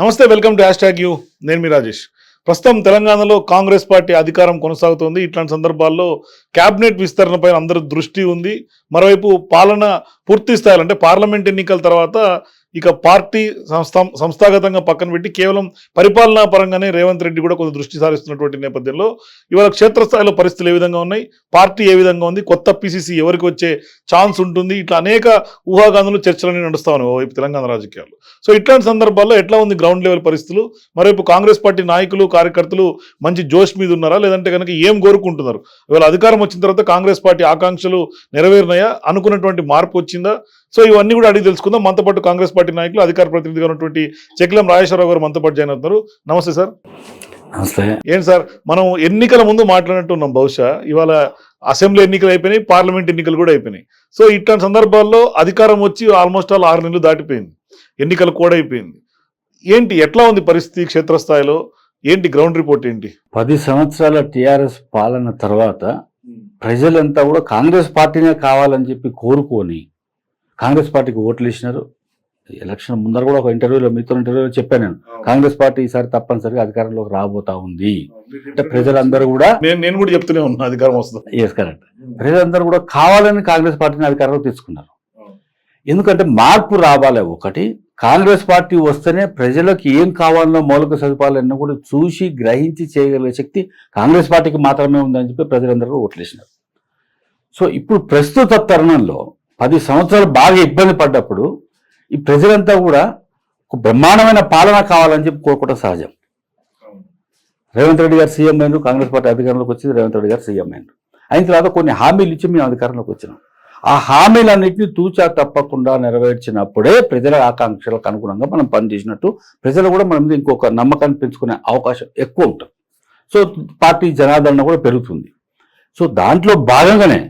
నమస్తే welcome to hashtag you. నేను మీ రాజేష్. ప్రస్తుతం తెలంగాణలో కాంగ్రెస్ పార్టీ అధికారం కొనసాగుతోంది. ఇట్లాంటి సందర్భాల్లో క్యాబినెట్ విస్తరణపై అందరి దృష్టి ఉంది. మరోవైపు పాలన పూర్తి స్థాయిలో అంటే పార్లమెంట్ ఎన్నికల తర్వాత ఇక పార్టీ సంస్థ సంస్థాగతంగా పక్కన పెట్టి కేవలం పరిపాలనా పరంగానే రేవంత్ రెడ్డి కూడా కొంత దృష్టి సారిస్తున్నటువంటి నేపథ్యంలో ఇవాళ క్షేత్రస్థాయిలో పరిస్థితులు ఏ విధంగా ఉన్నాయి? పార్టీ ఏ విధంగా ఉంది? కొత్త పిసిసి ఎవరికి వచ్చే ఛాన్స్ ఉంటుంది? ఇట్లా అనేక ఊహాగానాలు చర్చలన్నీ నడుస్తా ఉన్నాయి ఓవైపు తెలంగాణ రాజకీయాలు సో ఇట్లాంటి సందర్భాల్లో ఎట్లా ఉంది గ్రౌండ్ లెవెల్ పరిస్థితులు? మరోవైపు కాంగ్రెస్ పార్టీ నాయకులు కార్యకర్తలు మంచి జోష్ మీద ఉన్నారా? లేదంటే కనుక ఏం కోరుకుంటున్నారు? ఇవాళ అధికారం వచ్చిన తర్వాత కాంగ్రెస్ పార్టీ ఆకాంక్షలు నెరవేరినాయా? అనుకున్నటువంటి మార్పు వచ్చిందా? సో ఇవన్నీ కూడా అడిగి తెలుసుకుందాం. మనతో పాటు కాంగ్రెస్ పార్టీ నాయకులు అధికార ప్రతినిధిగా ఉన్నటువంటి చెక్లం రాజేశ్వరరావు గారు మనతో పాటు జాయిన్ అవుతున్నారు. నమస్తే సార్. నమస్తే. ఏంటి సార్ మనం ఎన్నికల ముందు మాట్లాడినట్టు ఉన్నాం బహుశా. ఇవాళ అసెంబ్లీ ఎన్నికలు అయిపోయినాయి పార్లమెంట్ ఎన్నికలు కూడా అయిపోయినాయి. సో ఇట్లాంటి సందర్భాల్లో అధికారం వచ్చి ఆల్మోస్ట్ ఆల్ ఆరు నెలలు దాటిపోయింది. ఎన్నికలు కూడా అయిపోయింది. ఏంటి ఎట్లా ఉంది పరిస్థితి క్షేత్రస్థాయిలో? ఏంటి గ్రౌండ్ రిపోర్ట్ ఏంటి? పది సంవత్సరాల టిఆర్ఎస్ పాలన తర్వాత ప్రజలంతా కూడా కాంగ్రెస్ పార్టీనే కావాలని చెప్పి కోరుకొని కాంగ్రెస్ పార్టీకి ఓట్లు వేసినారు ఎలక్షన్ ముందర కూడా ఒక ఇంటర్వ్యూలో మీతో ఇంటర్వ్యూలో చెప్పాను నేను. కాంగ్రెస్ పార్టీ ఈసారి తప్పనిసరిగా అధికారంలోకి రాబోతా ఉంది. అంటే ప్రజలందరూ కూడా నేను నేను కూడా చెప్తూనే ఉన్నా అధికారం వస్తుంది. ఎస్ కరెక్ట్ ప్రజలందరూ కూడా కావాలని కాంగ్రెస్ పార్టీని అధికారంలో తెచ్చుకున్నారు ఎందుకంటే మార్పు రావాలి ఒకటి కాంగ్రెస్ పార్టీ వస్తేనే ప్రజలకు ఏం కావాలనో మౌలిక సదుపాయాలన్నీ కూడా చూసి గ్రహించి చేయగలిగే శక్తి కాంగ్రెస్ పార్టీకి మాత్రమే ఉందని చెప్పి ప్రజలందరూ ఓట్లేసినారు సో ఇప్పుడు ప్రస్తుత తరుణంలో పది సంవత్సరాలు బాగా ఇబ్బంది పడ్డప్పుడు ఈ ప్రజలంతా కూడా ఒక బ్రహ్మాండమైన పాలన కావాలని చెప్పి కోరుకోవడం సహజం. రేవంత్ రెడ్డి గారు సీఎం అయినారు కాంగ్రెస్ పార్టీ అధికారంలోకి వచ్చింది రేవంత్ రెడ్డి గారు సీఎం అయినారు. అయిన తర్వాత కొన్ని హామీలు ఇచ్చి మేము అధికారంలోకి వచ్చినాం. ఆ హామీలన్నింటినీ తూచా తప్పకుండా నెరవేర్చినప్పుడే ప్రజల ఆకాంక్షలకు అనుగుణంగా మనం పనిచేసినట్టు ప్రజలు కూడా మన మీద ఇంకొక నమ్మకాన్ని పెంచుకునే అవకాశం ఎక్కువ ఉంటుంది. సో పార్టీ జనాదరణ కూడా పెరుగుతుంది. సో దాంట్లో భాగంగానే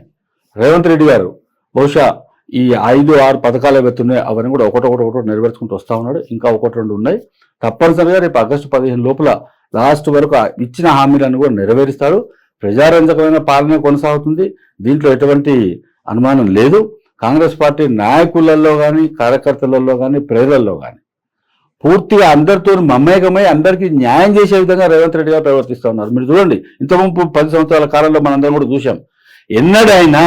రేవంత్ రెడ్డి గారు బహుశా ఈ ఐదు ఆరు పథకాలు ఏవైతే ఉన్నాయో అవన్నీ కూడా ఒకటొకటి ఒకటి నెరవేర్చుకుంటూ వస్తా ఉన్నాడు. ఇంకా ఒకటి రెండు ఉన్నాయి. తప్పనిసరిగా రేపు ఆగస్టు పదిహేను లోపల లాస్ట్ వరకు ఇచ్చిన హామీలను కూడా నెరవేరుస్తాడు. ప్రజారంజకమైన పాలన కొనసాగుతుంది. దీంట్లో ఎటువంటి అనుమానం లేదు. కాంగ్రెస్ పార్టీ నాయకులలో కానీ కార్యకర్తలలో కానీ ప్రజలలో కానీ పూర్తిగా అందరితో మమేకమై అందరికీ న్యాయం చేసే విధంగా రేవంత్ రెడ్డి గారు ప్రవర్తిస్తూ ఉన్నారు. మీరు చూడండి ఇంతకుముందు పది సంవత్సరాల కాలంలో మనందరం కూడా చూసాం ఎన్నడైనా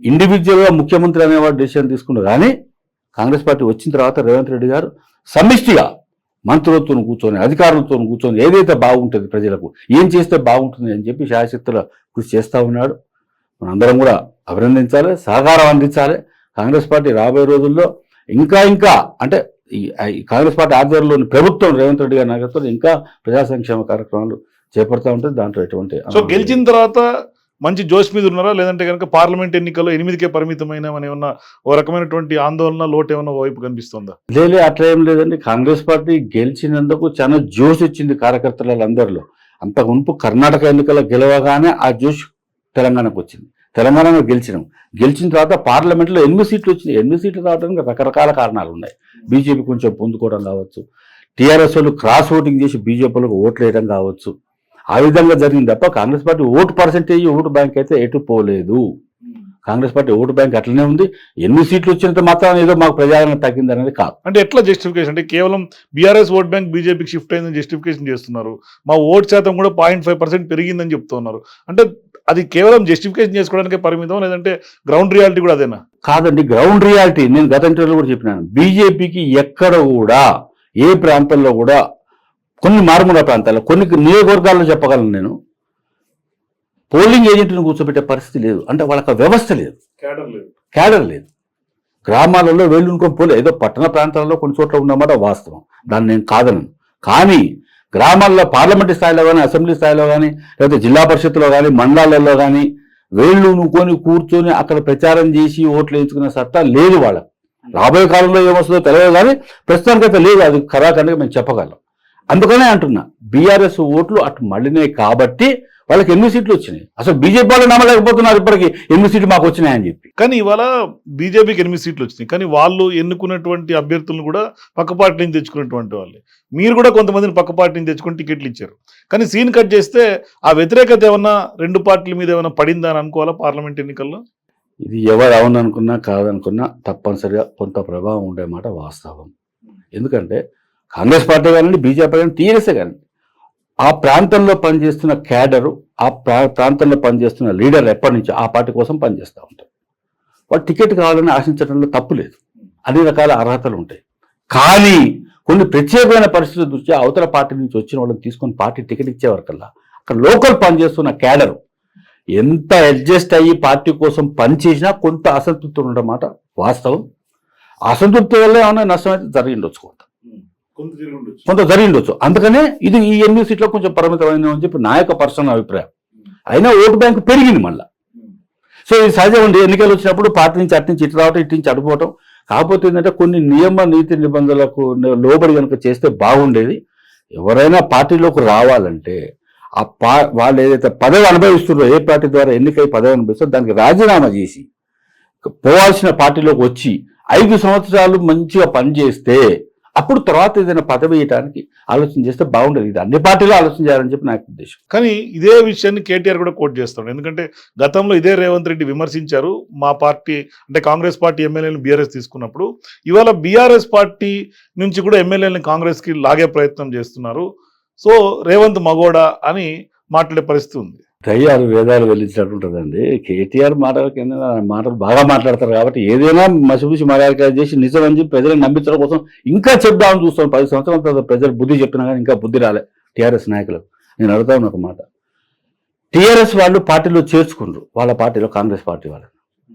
ఇండివిజువల్గా ముఖ్యమంత్రి అనేవాడు డెసిషన్ తీసుకున్నారు కానీ కాంగ్రెస్ పార్టీ వచ్చిన తర్వాత రేవంత్ రెడ్డి గారు సమిష్టిగా మంత్రులతో కూర్చొని అధికారులతో కూర్చొని ఏదైతే బాగుంటుంది ప్రజలకు ఏం చేస్తే బాగుంటుంది అని చెప్పి శాయశక్తుల కృషి చేస్తూ ఉన్నాడు. మనందరం కూడా అభినందించాలి సహకారం అందించాలి. కాంగ్రెస్ పార్టీ రాబోయే రోజుల్లో ఇంకా ఇంకా అంటే ఈ కాంగ్రెస్ పార్టీ ఆధ్వర్యంలోని ప్రభుత్వం రేవంత్ రెడ్డి గారి నాయకత్వంలో ఇంకా ప్రజా సంక్షేమ కార్యక్రమాలు చేపడతా ఉంటుంది. దాంట్లో ఎటువంటి సో. గెలిచిన తర్వాత మంచి జోష్ మీద ఉన్నారా? లేదంటే కనుక పార్లమెంట్ ఎన్నికల్లో ఎనిమిదికే పరిమితమైన ఏమన్నా ఓ రకమైనటువంటి ఆందోళన లోటు ఏమన్నా వైపు కనిపిస్తుందా? లేదు అట్లా ఏం లేదండి. కాంగ్రెస్ పార్టీ గెలిచినందుకు చాలా జోష్ ఇచ్చింది కార్యకర్తలందరిలో. అంత మునుపు కర్ణాటక ఎన్నికల గెలవగానే ఆ జోష్ తెలంగాణకు వచ్చింది. తెలంగాణలో గెలిచినాం. గెలిచిన తర్వాత పార్లమెంట్లో ఎనిమిది సీట్లు వచ్చినాయి. ఎనిమిది సీట్లు రావడానికి రకరకాల కారణాలు ఉన్నాయి. బీజేపీ కొంచెం పొందుకోవడం కావచ్చు. టీఆర్ఎస్ వాళ్ళు క్రాస్ ఓటింగ్ చేసి బీజేపీలకు ఓట్లు వేయడం కావచ్చు. ఆ విధంగా జరిగింది తప్ప Congress party vote percentage vote bank అయితే ఎటు పోలేదు. కాంగ్రెస్ పార్టీ ఓటు బ్యాంక్ అట్లనే ఉంది. ఎన్ని సీట్లు వచ్చినంత మాత్రం ఏదో మాకు ప్రజాదరణ తగ్గింది అనేది కాదు. అంటే ఎట్లా జస్టిఫికేషన్ అంటే కేవలం బీఆర్ఎస్ ఓట్ బ్యాంక్ బీజేపీకి షిఫ్ట్ అయిందని జస్టిఫికేషన్ చేస్తున్నారు. మా ఓట్ శాతం కూడా పాయింట్ ఫైవ్ పర్సెంట్ పెరిగిందని చెప్తున్నారు. అంటే అది కేవలం జస్టిఫికేషన్ చేసుకోవడానికే పరిమితం లేదంటే గ్రౌండ్ రియాలిటీ కూడా అదేనా? కాదండి గ్రౌండ్ రియాలిటీ నేను గత ఇంటర్వ్యూలో కూడా చెప్పినాను. బీజేపీకి ఎక్కడ కూడా ఏ ప్రాంతంలో కూడా కొన్ని మారుమూల ప్రాంతాల్లో కొన్ని నియోజకవర్గాల్లో చెప్పగలను నేను. పోలింగ్ ఏజెంట్ని కూర్చోబెట్టే పరిస్థితి లేదు. అంటే వాళ్ళకి వ్యవస్థ లేదు. క్యాడర్ లేదు. గ్రామాలలో వెళ్ళునుకొని పోలే. ఏదో పట్టణ ప్రాంతాలలో కొన్ని చోట్ల ఉన్నమాట వాస్తవం. దాన్ని నేను కాదను కానీ గ్రామాల్లో పార్లమెంట్ స్థాయిలో కానీ అసెంబ్లీ స్థాయిలో కానీ లేకపోతే జిల్లా పరిషత్తులో కానీ మండలాలలో కానీ వేళ్ళు నుకొని కూర్చొని అక్కడ ప్రచారం చేసి ఓట్లు వేయించుకునే సత్తా లేదు వాళ్ళకి. రాబోయే కాలంలో ఏమొస్తుందో తెలియదు కానీ ప్రస్తుతానికైతే లేదు. అది ఖరాఖండిగా మేము చెప్పగలం. అందుకనే అంటున్నా బీఆర్ఎస్ ఓట్లు అటు మళ్ళినాయి కాబట్టి వాళ్ళకి ఎన్ని సీట్లు వచ్చినాయి? అసలు బీజేపీ వాళ్ళు నమ్మలేకపోతున్నారు ఇప్పటికి ఎన్ని సీట్లు మాకు వచ్చినాయని చెప్పి. కానీ ఇవాళ బీజేపీకి ఎనిమిది సీట్లు వచ్చినాయి. కానీ వాళ్ళు ఎన్నుకున్నటువంటి అభ్యర్థులను కూడా పక్క పార్టీ నుంచి తెచ్చుకున్నటువంటి వాళ్ళే. మీరు కూడా కొంతమందిని పక్క పార్టీ నుంచి తెచ్చుకొని టికెట్లు ఇచ్చారు. కానీ సీన్ కట్ చేస్తే ఆ వ్యతిరేకత ఏమన్నా రెండు పార్టీల మీద ఏమైనా పడిందా అని అనుకోవాలా పార్లమెంట్ ఎన్నికల్లో? ఇది ఎవరు అవుననుకున్నా కాదనుకున్నా తప్పనిసరిగా కొంత ప్రభావం ఉండే మాట వాస్తవం. ఎందుకంటే కాంగ్రెస్ పార్టీ కానివ్వండి బీజేపీ కానీ టీఆర్ఎస్ఏ కానీ ఆ ప్రాంతంలో పనిచేస్తున్న క్యాడరు ఆ ప్రా ప్రాంతంలో పనిచేస్తున్న లీడర్ ఎప్పటి నుంచి ఆ పార్టీ కోసం పనిచేస్తూ ఉంటారు. వాళ్ళు టికెట్ కావాలని ఆశించడంలో తప్పు లేదు. అన్ని రకాల అర్హతలు ఉంటాయి. కానీ కొన్ని ప్రత్యేకమైన పరిస్థితుల దృష్ట్యా అవతల పార్టీ నుంచి వచ్చిన వాళ్ళని తీసుకొని పార్టీ టికెట్ ఇచ్చేవరకల్లా అక్కడ లోకల్ పనిచేస్తున్న క్యాడర్ ఎంత అడ్జస్ట్ అయ్యి పార్టీ కోసం పనిచేసినా కొంత అసంతృప్తి ఉండడం మాట వాస్తవం. అసంతృప్తి వల్ల ఏమైనా నష్టం అయితే జరిగి కొంత. కొంత జరిగి ఉండొచ్చు. అందుకనే ఇది ఈ ఎన్ని సీట్లో కొంచెం పరిమితమైన అని చెప్పి నా యొక్క పర్సనల్ అభిప్రాయం. అయినా ఓటు బ్యాంక్ పెరిగింది మళ్ళీ. సో ఇది సహజం అండి. ఎన్నికలు వచ్చినప్పుడు పార్టీ నుంచి అటు నుంచి ఇటు రావటం ఇటు నుంచి అడుపోవటం కాకపోతే ఏంటంటే కొన్ని నియమ నీతి నిబంధనలకు లోబడి కనుక చేస్తే బాగుండేది. ఎవరైనా పార్టీలోకి రావాలంటే ఆ పా వాళ్ళు ఏదైతే పదవి అనుభవిస్తున్నారో ఏ పార్టీ ద్వారా ఎన్నికై పదవి అనుభవిస్తారో దానికి రాజీనామా చేసి పోవాల్సిన పార్టీలోకి వచ్చి ఐదు సంవత్సరాలు మంచిగా పనిచేస్తే అప్పుడు తర్వాత ఏదైనా పదవి ఇవ్వడానికి ఆలోచన చేస్తే బాగుండేది. ఇది అన్ని పార్టీలు ఆలోచన చేయాలని చెప్పి నా యొక్క ఉద్దేశం. కానీ ఇదే విషయాన్ని కేటీఆర్ కూడా కోట్ చేస్తాడు ఎందుకంటే గతంలో ఇదే రేవంత్ రెడ్డి విమర్శించారు. మా పార్టీ అంటే కాంగ్రెస్ పార్టీ ఎమ్మెల్యేలను బీఆర్ఎస్ తీసుకున్నప్పుడు ఇవాళ బీఆర్ఎస్ పార్టీ నుంచి కూడా ఎమ్మెల్యేలను కాంగ్రెస్కి లాగే ప్రయత్నం చేస్తున్నారు. సో రేవంత్ మగోడా అని మాట్లాడే పరిస్థితి ఉంది. దయ్యాలు వేదాలు వెళ్ళించినట్టు ఉంటుందండి కేటీఆర్ మాటల కింద మాటలు బాగా మాట్లాడతారు కాబట్టి ఏదైనా మసిపూసి మర్యాద చేసి నిజం అని చెప్పి ప్రజలను నమ్మించడం కోసం ఇంకా చెప్దామని చూస్తాను పది సంవత్సరాల తర్వాత ప్రజలు బుద్ధి చెప్పినా కానీ ఇంకా బుద్ధి రాలే టీఆర్ఎస్ నాయకులు నేను అడుగుతాను ఒక మాట. టీఆర్ఎస్ వాళ్ళు పార్టీలో చేర్చుకుండ్రు. వాళ్ళ పార్టీలో కాంగ్రెస్ పార్టీ వాళ్ళు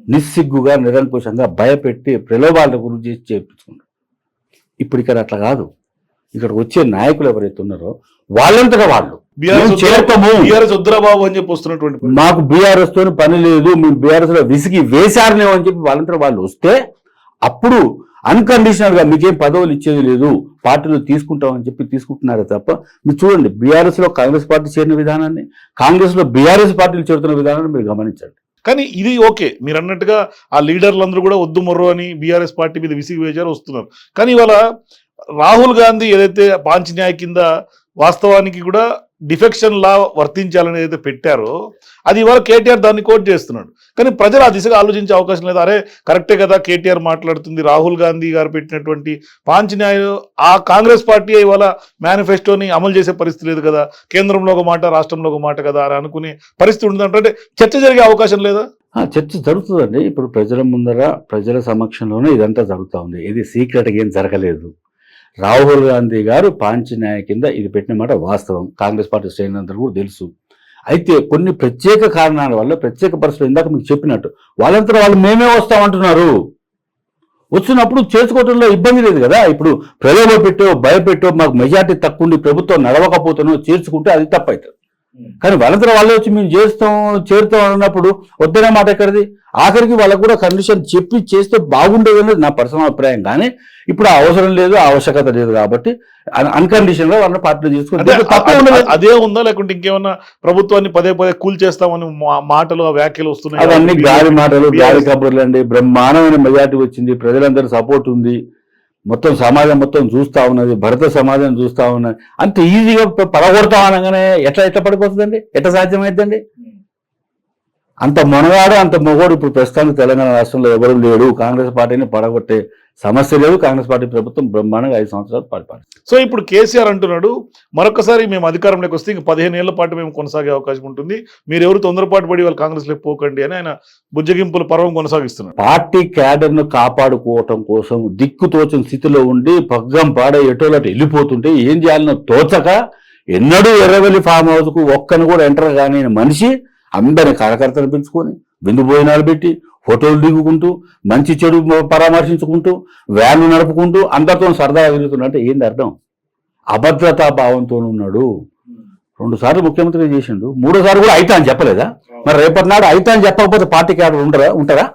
నిస్సిగ్గుగా నిరంకుశంగా భయపెట్టి ప్రలోభాల గురించి చేసి చేర్పించుకుంటారు ఇప్పుడు ఇక్కడ అట్లా కాదు. ఇక్కడ వచ్చే నాయకులు ఎవరైతే ఉన్నారో వాళ్ళంతగా వాళ్ళు. బీఆర్ఎస్ వద్దురాబాబు అని చెప్పి వస్తున్నటువంటి. మాకు బీఆర్ఎస్ తోని పని లేదు మేము బీఆర్ఎస్లో విసిగి వేశారనేమో అని చెప్పి వాళ్ళంతా వాళ్ళు వస్తే అప్పుడు అన్కండిషనల్గా మీకేం పదవులు ఇచ్చేది లేదు పార్టీలు తీసుకుంటామని చెప్పి తీసుకుంటున్నారే తప్ప మీరు చూడండి బీఆర్ఎస్లో కాంగ్రెస్ పార్టీ చేరిన విధానాన్ని కాంగ్రెస్లో బీఆర్ఎస్ పార్టీలు చేరుతున్న విధానాన్ని మీరు గమనించండి. కానీ ఇది ఓకే మీరు అన్నట్టుగా ఆ లీడర్లందరూ కూడా వద్దు మొర్రు అని బీఆర్ఎస్ పార్టీ మీద విసిగి వేశారు వస్తున్నారు. కానీ ఇవాళ రాహుల్ గాంధీ ఏదైతే పాంచ్ న్యాయ కింద వాస్తవానికి కూడా డిఫెక్షన్ లా వర్తించాలని ఏదైతే పెట్టారో అది ఇవాళ కేటీఆర్ దాన్ని కోట్ చేస్తున్నాడు. కానీ ప్రజలు ఆ దిశగా ఆలోచించే అవకాశం లేదు. అరే కరెక్టే కదా కేటీఆర్ మాట్లాడుతుంది రాహుల్ గాంధీ గారు పెట్టినటువంటి పాంచన్యాయ ఆ కాంగ్రెస్ పార్టీ ఇవాళ మేనిఫెస్టోని అమలు చేసే పరిస్థితి లేదు కదా. కేంద్రంలో ఒక మాట రాష్ట్రంలో ఒక మాట కదా అని అనుకునే పరిస్థితి ఉంటుంది చర్చ జరిగే అవకాశం లేదా? చర్చ జరుగుతుందండి. ఇప్పుడు ప్రజల ముందర ప్రజల సమక్షంలోనే ఇదంతా జరుగుతూ ఉంది. ఇది సీక్రెట్గా ఏం జరగలేదు. రాహుల్ గాంధీ గారు పాంచన్యాయ కింద ఇది పెట్టిన మాట వాస్తవం. కాంగ్రెస్ పార్టీ శ్రేణులందరూ కూడా తెలుసు. అయితే కొన్ని ప్రత్యేక కారణాల వల్ల ప్రత్యేక పరిస్థితులు ఇందాక మీకు చెప్పినట్టు వాళ్ళంతా వాళ్ళు మేమే వస్తామంటున్నారు వచ్చినప్పుడు చేసుకోవడంలో ఇబ్బంది లేదు కదా. ఇప్పుడు ప్రజలు పెట్టో భయపెట్టో మాకు మెజార్టీ తక్కువ ప్రభుత్వం నడవకపోతేనో చేర్చుకుంటే అది తప్పవుతుంది కానీ వాళ్ళంతా వాళ్ళే వచ్చి మేము చేస్తాం చేరుతాం అన్నప్పుడు వద్దనే మాట ఎక్కడిది? ఆఖరికి వాళ్ళకు కూడా కండిషన్ చెప్పి చేస్తే బాగుండేది అనేది నా పర్సనల్ అభిప్రాయం. కానీ ఇప్పుడు ఆ అవసరం లేదు ఆవశ్యకత లేదు కాబట్టి అన్కండిషన్గా వాళ్ళని తప్పే ఉండదు అదే ఉందా? లేకుంటే ఇంకేమన్నా ప్రభుత్వాన్ని పదే పదే కూల్ చేస్తామని మాటలు ఆ వ్యాఖ్యలు వస్తున్నాయి? అవన్నీ గాలి మాటలు గాలి కబుర్లు అండి. బ్రహ్మాండమైన మెజార్టీ వచ్చింది. ప్రజలందరూ సపోర్ట్ ఉంది. మొత్తం సమాజం మొత్తం చూస్తా ఉన్నది భరత సమాజం చూస్తా ఉన్నది. అంత ఈజీగా పడగొడతా అనగానే ఎట్లా ఎట్లా పడిపోతుందండి? ఎట్లా సాధ్యమైందండి అంత మొనగాడు అంత మొగోడు ఇప్పుడు ప్రస్తుతానికి తెలంగాణ రాష్ట్రంలో ఎవరు లేడు. కాంగ్రెస్ పార్టీని పడగొట్టే సమస్య లేదు కాంగ్రెస్ పార్టీ ప్రభుత్వం బ్రహ్మాండంగా ఐదు సంవత్సరాలు పరిపాలన సో ఇప్పుడు కేసీఆర్ అంటున్నాడు మరొకసారి మేము అధికారంలోకి వస్తే ఇంక పదిహేను ఏళ్ళ పాటు మేము కొనసాగే అవకాశం ఉంటుంది. మీరు ఎవరు తొందరపాటు పడి వాళ్ళు కాంగ్రెస్లో పోకండి అని ఆయన బుజ్జగింపుల పర్వం కొనసాగిస్తున్నాడు పార్టీ క్యాడర్ను కాపాడుకోవటం కోసం దిక్కుతోచని స్థితిలో ఉండి పగ్గం పాడ ఎటోలటి వెళ్ళిపోతుంటే ఏం చేయాలనో తోచక ఎన్నడూ ఎర్రవెల్లి ఫామ్ హౌస్కు ఒక్కను కూడా ఎంటర్ కాని మనిషి అందరిని కార్యకర్తలు పెంచుకొని విందు భోజనాలు పెట్టి ఫోటోలు దిగుకుంటూ మంచి చెడు పరామర్శించుకుంటూ వ్యాన్లు నడుపుకుంటూ అందరితో సరదాగా తిరుగుతున్నా అంటే ఏంది అర్థం? అభద్రతా భావంతో ఉన్నాడు. రెండు సార్లు ముఖ్యమంత్రి చేసిండు. మూడోసారి కూడా అయితా అని చెప్పలేదా? మరి రేపటి నాడు అయితా అని చెప్పకపోతే పార్టీ క్యాడర్ ఉండరా? ఉంటారా?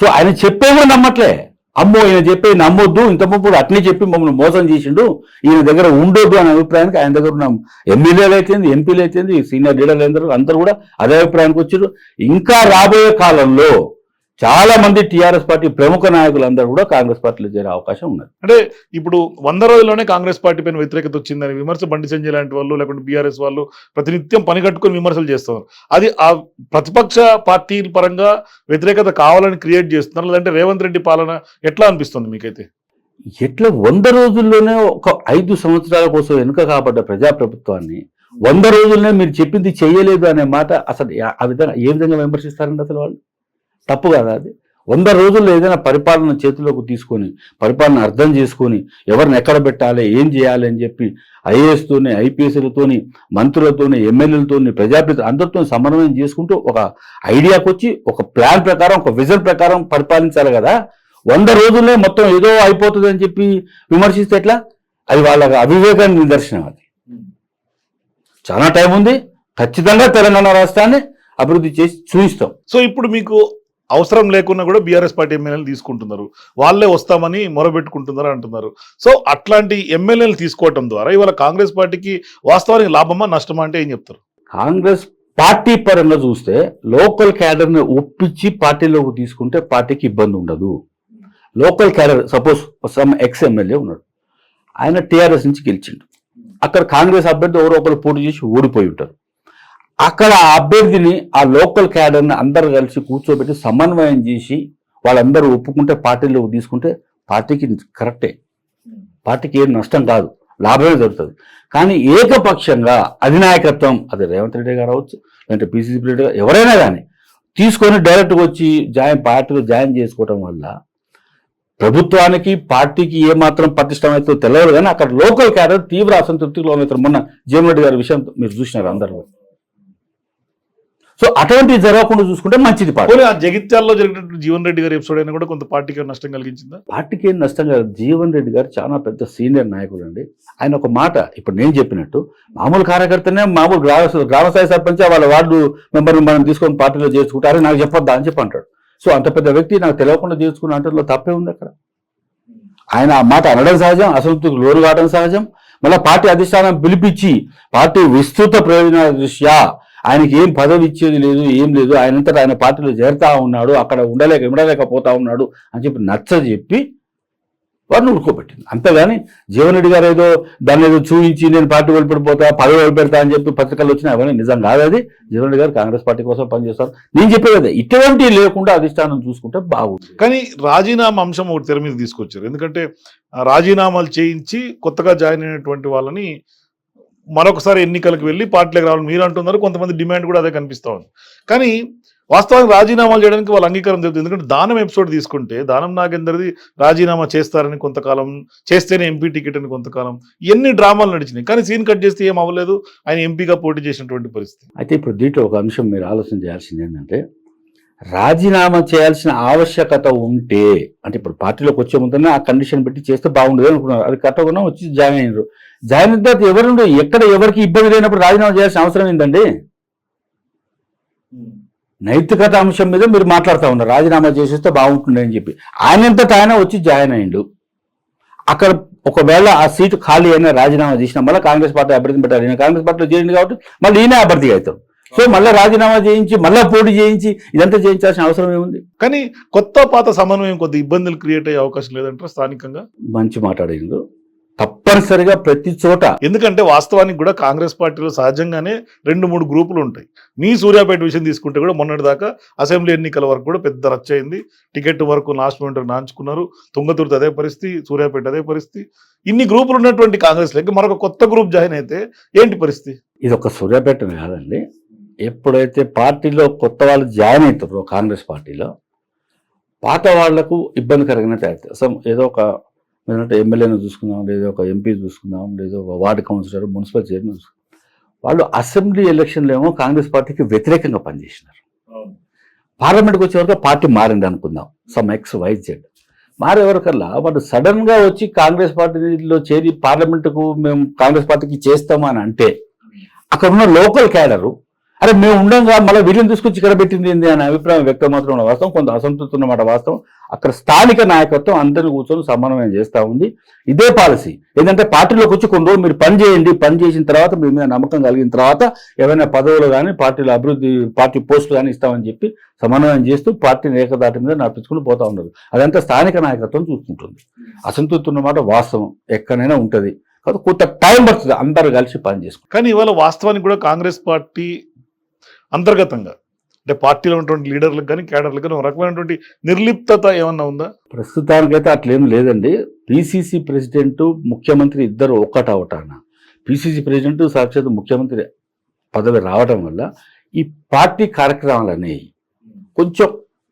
సో ఆయన చెప్పే కూడా నమ్మట్లే. అమ్మో ఈయన చెప్పి నమ్మొద్దు ఇంత ఇంతకుముందు అట్నే చెప్పి మమ్మల్ని మోసం చేసిండు. ఈయన దగ్గర ఉండొద్దు అనే అభిప్రాయానికి ఆయన దగ్గర ఉన్న. ఎమ్మెల్యేలు అయితేంది ఎంపీలు అయితేంది సీనియర్ లీడర్లు అందరూ అందరూ కూడా అదే అభిప్రాయానికి వచ్చారు ఇంకా రాబోయే కాలంలో చాలా మంది టీఆర్ఎస్ పార్టీ ప్రముఖ నాయకులందరూ కూడా కాంగ్రెస్ పార్టీలో చేరే అవకాశం ఉన్నది. అంటే ఇప్పుడు వంద రోజుల్లోనే కాంగ్రెస్ పార్టీ పైన వ్యతిరేకత వచ్చిందని విమర్శ బండి సంజయ్ లాంటి వాళ్ళు లేకుంటే బీఆర్ఎస్ వాళ్ళు ప్రతినిత్యం పని కట్టుకొని విమర్శలు చేస్తున్నారు. అది ఆ ప్రతిపక్ష పార్టీల పరంగా వ్యతిరేకత కావాలని క్రియేట్ చేస్తున్నారు లేదంటే రేవంత్ రెడ్డి పాలన ఎట్లా అనిపిస్తుంది మీకైతే? ఎట్లా వంద రోజుల్లోనే ఒక ఐదు సంవత్సరాల కోసం వెనుక కాబడ్డ ప్రజాప్రభుత్వాన్ని వంద రోజుల్లోనే మీరు చెప్పింది చేయలేదు అనే మాట అసలు ఆ- ఆ విధంగా ఏ విధంగా విమర్శిస్తారండి అసలు వాళ్ళు? తప్పు కదా అది. వంద రోజుల్లో ఏదైనా పరిపాలన చేతిలోకి తీసుకొని పరిపాలన అర్థం చేసుకొని ఎవరిని ఎక్కడ పెట్టాలి ఏం చేయాలి అని చెప్పి ఐఏఎస్తోని ఐపీఎస్లతోని మంత్రులతోని ఎమ్మెల్యేలతోని ప్రజాప్రతి అందరితో సమన్వయం చేసుకుంటూ ఒక ఐడియాకి వచ్చి ఒక ప్లాన్ ప్రకారం ఒక విజన్ ప్రకారం పరిపాలించాలి కదా. వంద రోజుల్లో మొత్తం ఏదో అయిపోతుంది అని చెప్పి విమర్శిస్తే ఎట్లా? అది వాళ్ళ అవివేకానికి నిదర్శనం అది. చాలా టైం ఉంది. ఖచ్చితంగా తెలంగాణ రాష్ట్రాన్ని అభివృద్ధి చేసి చూపిస్తాం సో ఇప్పుడు మీకు అవసరం లేకున్నా కూడా బీఆర్ఎస్ పార్టీ ఎమ్మెల్యేలు తీసుకుంటున్నారు. వాళ్ళే వస్తామని మొరబెట్టుకుంటున్నారు అంటున్నారు. సో అట్లాంటి ఎమ్మెల్యేలు తీసుకోవటం ద్వారా ఇవాళ కాంగ్రెస్ పార్టీకి వాస్తవానికి లాభమా నష్టమా అంటే ఏం చెప్తారు? కాంగ్రెస్ పార్టీ పరంగా చూస్తే లోకల్ క్యాడర్ని ఒప్పించి పార్టీలోకి తీసుకుంటే పార్టీకి ఇబ్బంది ఉండదు. Local cadre suppose some ex MLA ఉన్నాడు. ఆయన టీఆర్ఎస్ నుంచి గెలిచిండు. అక్కడ కాంగ్రెస్ అభ్యర్థి ఎవరో ఒకరు పోటీ చేసి ఓడిపోయి ఉంటారు. అక్కడ ఆ అభ్యర్థిని ఆ లోకల్ క్యాడర్ని అందరు కలిసి కూర్చోబెట్టి సమన్వయం చేసి వాళ్ళందరూ ఒప్పుకుంటే పార్టీలో తీసుకుంటే పార్టీకి కరెక్టే. పార్టీకి ఏం నష్టం కాదు. లాభమే జరుగుతుంది కానీ ఏకపక్షంగా అధినాయకత్వం అది రేవంత్ రెడ్డి గారు అవ్వచ్చు లేదంటే పీసీసీ రెడ్డి గారు ఎవరైనా కానీ తీసుకొని డైరెక్ట్గా వచ్చి జాయిన్ పార్టీలో జాయిన్ చేసుకోవడం వల్ల ప్రభుత్వానికి పార్టీకి ఏమాత్రం పటిష్టమైతే తెలియదు. కానీ అక్కడ లోకల్ క్యాడర్ తీవ్ర అసంతృప్తిలో అవుతారు మొన్న జీవన్ రెడ్డి గారి విషయం మీరు చూసినారు అందరూ. సో అటువంటివి జరగకుండా చూసుకుంటే మంచిది పార్టీ జగిత్యాల్లో జరిగినట్టు జీవన్ రెడ్డి గారి ఎపిసోడ్ అయినా కూడా కొంత పార్టీకి నష్టం కలిగించిందా? పార్టీకి ఏం నష్టం కాదు. జీవన్ రెడ్డి గారు చాలా పెద్ద సీనియర్ నాయకుడు అండి. ఆయన ఒక మాట ఇప్పుడు నేను చెప్పినట్టు మామూలు కార్యకర్తనే మామూలు గ్రామ గ్రామస్థాయి సర్పంచ్ వాళ్ళ వార్డు మెంబర్ని మనం తీసుకొని పార్టీలో చేర్చుకుంటారు నాకు చెప్పొద్దా అని చెప్పి అంటాడు సో అంత పెద్ద వ్యక్తి నాకు తెలియకుండా చేర్చుకున్న అంటే తప్పే ఉంది అక్కడ. ఆయన ఆ మాట అనడం సహజం అసంతృప్తికి లోను కావడం సహజం. మళ్ళీ పార్టీ అధిష్టానం పిలిపించి పార్టీ విస్తృత ప్రయోజనాల దృష్ట్యా ఆయనకి ఏం పదవి ఇచ్చేది లేదు ఏం లేదు. ఆయనంతటా ఆయన పార్టీలో చేరుతా ఉన్నాడు అక్కడ ఉండలేక ఉండలేకపోతా ఉన్నాడు అని చెప్పి నచ్చ చెప్పి వారిని ఉడుకోబెట్టింది అంతేగాని జీవన్రెడ్డి గారు ఏదో దాన్ని ఏదో చూపించి నేను పార్టీ వదిలిపెడిపోతా పదవి వదిలిపెడతా అని చెప్పి పత్రికలు వచ్చినా అవన్నీ నిజం కాదు అది. జీవన్రెడ్డి గారు కాంగ్రెస్ పార్టీ కోసం పనిచేస్తారు. నేను చెప్పేది అదే. ఇటువంటి లేకుండా అధిష్టానం చూసుకుంటే బాగుంది కానీ రాజీనామా అంశం ఒకటి తెర మీద తీసుకొచ్చారు. ఎందుకంటే రాజీనామాలు చేయించి కొత్తగా జాయిన్ అయినటువంటి వాళ్ళని మరొకసారి ఎన్నికలకు వెళ్ళి పార్టీలకు రావాలి మీరు అంటున్నారు కొంతమంది డిమాండ్ కూడా అదే కనిపిస్తా ఉంది. కానీ వాస్తవానికి రాజీనామాలు చేయడానికి వాళ్ళు అంగీకారం జరుగుతుంది ఎందుకంటే దానం ఎపిసోడ్ తీసుకుంటే దానం నాగేందర్ది రాజీనామా చేస్తారని కొంతకాలం చేస్తేనే ఎంపీ టికెట్ అని కొంతకాలం ఎన్ని డ్రామాలు నడిచినాయి. కానీ సీన్ కట్ చేస్తే ఏం అవ్వలేదు. ఆయన ఎంపీగా పోటీ చేసినటువంటి పరిస్థితి. అయితే ఇప్పుడు దీంట్లో ఒక అంశం మీరు ఆలోచన చేయాల్సింది ఏంటంటే రాజీనామా చేయాల్సిన ఆవశ్యకత ఉంటే అంటే ఇప్పుడు పార్టీలోకి వచ్చే ముందనే ఆ కండిషన్ పెట్టి చేస్తే బాగుండదు అనుకున్నారు. అది కట్టకుండా వచ్చి జాయిన్ అయినారు. జాయిన్ అయిన తర్వాత ఎవరు ఎక్కడ ఎవరికి ఇబ్బంది లేనప్పుడు రాజీనామా చేయాల్సిన అవసరం ఏంటండి నైతికత అంశం మీద మీరు మాట్లాడుతూ ఉన్నారు. రాజీనామా చేసేస్తే బాగుంటుంది అని చెప్పి. ఆయనంతట ఆయన వచ్చి జాయిన్ అయ్యిండు అక్కడ ఒకవేళ ఆ సీటు ఖాళీ అయినా రాజీనామా చేసినా మళ్ళీ కాంగ్రెస్ పార్టీ అభ్యర్థిని పెట్టారు ఈయన కాంగ్రెస్ పార్టీలో చేరింది కాబట్టి మళ్ళీ ఈయన అభ్యర్థిగా అవుతాడు. సో మళ్ళీ రాజీనామా చేయించి మళ్ళీ పోటీ చేయించి ఇదంతా చేయించాల్సిన అవసరం ఏముంది? కానీ కొత్త పాత సమన్వయం కొద్ది ఇబ్బందులు క్రియేట్ అయ్యే అవకాశం లేదంటారు స్థానికంగా? మంచి మాట్లాడిండు తప్పనిసరిగా ప్రతి చోట ఎందుకంటే వాస్తవానికి కూడా కాంగ్రెస్ పార్టీలో సహజంగానే రెండు మూడు గ్రూపులు ఉంటాయి. మీ సూర్యాపేట విషయం తీసుకుంటే కూడా మొన్నటి దాకా అసెంబ్లీ ఎన్నికల వరకు కూడా పెద్ద రచ్చ అయింది. టికెట్ వరకు లాస్ట్ మినిట్ నాంచుకున్నారు. తుంగతుర్తి అదే పరిస్థితి సూర్యాపేట అదే పరిస్థితి. ఇన్ని గ్రూపులు ఉన్నటువంటి కాంగ్రెస్ లెక్క మరొక కొత్త గ్రూప్ జాయిన్ అయితే ఏంటి పరిస్థితి? ఇది ఒక సూర్యాపేట కాదండి. ఎప్పుడైతే పార్టీలో కొత్త వాళ్ళు జాయిన్ అవుతారో కాంగ్రెస్ పార్టీలో పాత వాళ్ళకు ఇబ్బందికరంగానే తయారు అసలు ఏదో ఒక ఏంటంటే ఎమ్మెల్యేను చూసుకుందాం లేదా ఒక ఎంపీ చూసుకుందాం లేదా ఒక వార్డు కౌన్సిలర్ మున్సిపల్ చైర్మన్ వాళ్ళు అసెంబ్లీ ఎలక్షన్లో ఏమో కాంగ్రెస్ పార్టీకి వ్యతిరేకంగా పనిచేసినారు. పార్లమెంట్కి వచ్చే వరకు పార్టీ మారింది అనుకుందాం. Some X Y Z. మారే వరకల్లా వాళ్ళు సడన్గా వచ్చి కాంగ్రెస్ పార్టీలో చేరి పార్లమెంటుకు మేము కాంగ్రెస్ పార్టీకి చేస్తామని అంటే అక్కడ ఉన్న లోకల్ క్యాడరు అరే మేము ఉండంగా మళ్ళీ వీళ్ళని తీసుకొచ్చి ఇక్కడ పెట్టింది ఏంది అనే అభిప్రాయం వ్యక్తం మాత్రం వాస్తవం. కొంత అసంతృప్తి ఉన్నమాట వాస్తవం. అక్కడ స్థానిక నాయకత్వం అందరిని కూర్చొని సమన్వయం చేస్తూ ఉంది. ఇదే పాలసీ. ఏంటంటే పార్టీలోకి వచ్చి కొన్ని రోజులు మీరు పని చేయండి పని చేసిన తర్వాత మీ మీద నమ్మకం కలిగిన తర్వాత ఏమైనా పదవులు కానీ పార్టీలో అభివృద్ధి పార్టీ పోస్టులు కానీ ఇస్తామని చెప్పి సమన్వయం చేస్తూ పార్టీని ఏకదాటి మీద నడిపించుకుని పోతా ఉండదు అదంతా స్థానిక నాయకత్వం చూసుకుంటుంది. అసంతృప్తి ఉన్నమాట వాస్తవం. ఎక్కడైనా ఉంటుంది. కాబట్టి కొంత టైం పడుతుంది అందరు కలిసి పని చేసుకుంటారు కానీ ఇవాళ వాస్తవానికి కూడా కాంగ్రెస్ పార్టీ అంతర్గతంగా. అంటే పార్టీలో ఉన్నటువంటి లీడర్లకు కానీ క్యాడర్లకు కానీ ఒక రకమైనటువంటి నిర్లిప్తత ఏమన్నా ఉందా? ప్రస్తుతానికైతే అట్లేం లేదండి. పిసిసి ప్రెసిడెంట్ ముఖ్యమంత్రి ఇద్దరు ఒక్కట అవటాన పిసిసి ప్రెసిడెంట్ సాక్షాత్ ముఖ్యమంత్రి పదవి రావడం వల్ల ఈ పార్టీ కార్యక్రమాలు అనేవి కొంచెం